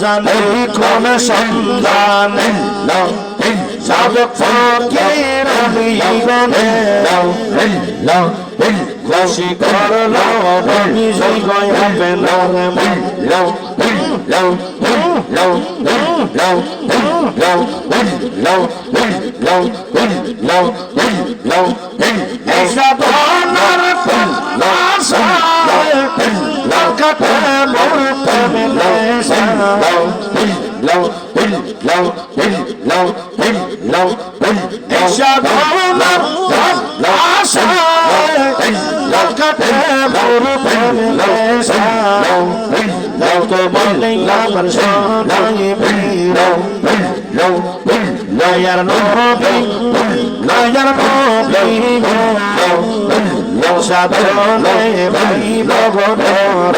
জানি কোন সন্ধান সাবেক ফকির হইবেনে খুশি করল বিজয় গয়াবে না রে মন সাধনার লঙ্কাতে সাধনে ভাই ভগবান।